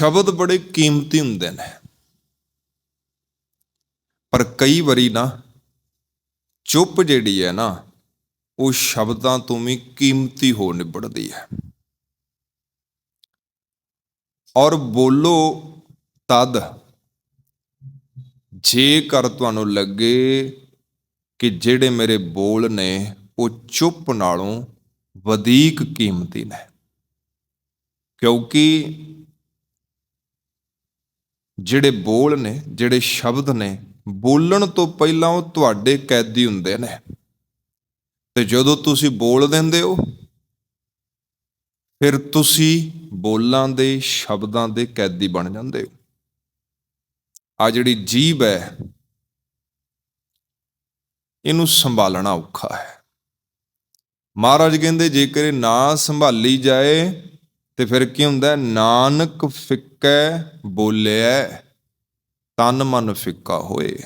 ਸ਼ਬਦ ਬੜੇ ਕੀਮਤੀ ਹੁੰਦੇ ਨੇ। ਪਰ ਕਈ ਵਾਰੀ ਨਾ, ਚੁੱਪ ਜਿਹੜੀ ਹੈ ਨਾ, ਉਹ ਸ਼ਬਦਾਂ ਤੋਂ ਵੀ ਕੀਮਤੀ ਹੋ ਨਿਬੜਦੀ ਹੈ। ਔਰ ਬੋਲੋ ਤਦ, ਜੇਕਰ ਤੁਹਾਨੂੰ ਲੱਗੇ ਕਿ ਜਿਹੜੇ ਮੇਰੇ ਬੋਲ ਨੇ, ਉਹ ਚੁੱਪ ਨਾਲੋਂ ਵਧੇਕ ਕੀਮਤੀ ਨੇ। ਕਿਉਂਕਿ ਜਿਹੜੇ ਬੋਲ ਨੇ, ਜਿਹੜੇ ਸ਼ਬਦ ਨੇ, ਬੋਲਣ ਤੋਂ ਪਹਿਲਾਂ ਉਹ ਤੁਹਾਡੇ ਕੈਦੀ ਹੁੰਦੇ ਨੇ। ਤੇ ਜਦੋਂ ਤੁਸੀਂ ਬੋਲ ਦਿੰਦੇ ਹੋ, ਫਿਰ ਤੁਸੀਂ ਬੋਲਾਂ ਦੇ, ਸ਼ਬਦਾਂ ਦੇ ਕੈਦੀ ਬਣ ਜਾਂਦੇ ਹੋ। ਆ ਜਿਹੜੀ ਜੀਬ ਹੈ, ਇਹਨੂੰ ਸੰਭਾਲਣਾ ਔਖਾ ਹੈ। ਮਹਾਰਾਜ ਕਹਿੰਦੇ, ਜੇਕਰ ਇਹ ਨਾ ਸੰਭਾਲੀ ਜਾਏ ਤੇ ਫਿਰ ਕੀ ਹੁੰਦਾ ਨਾਨਕ ਫਿੱਕੈ ਬੋਲਿਆ ਤਨ ਮਨ ਫਿੱਕਾ ਹੋਏ।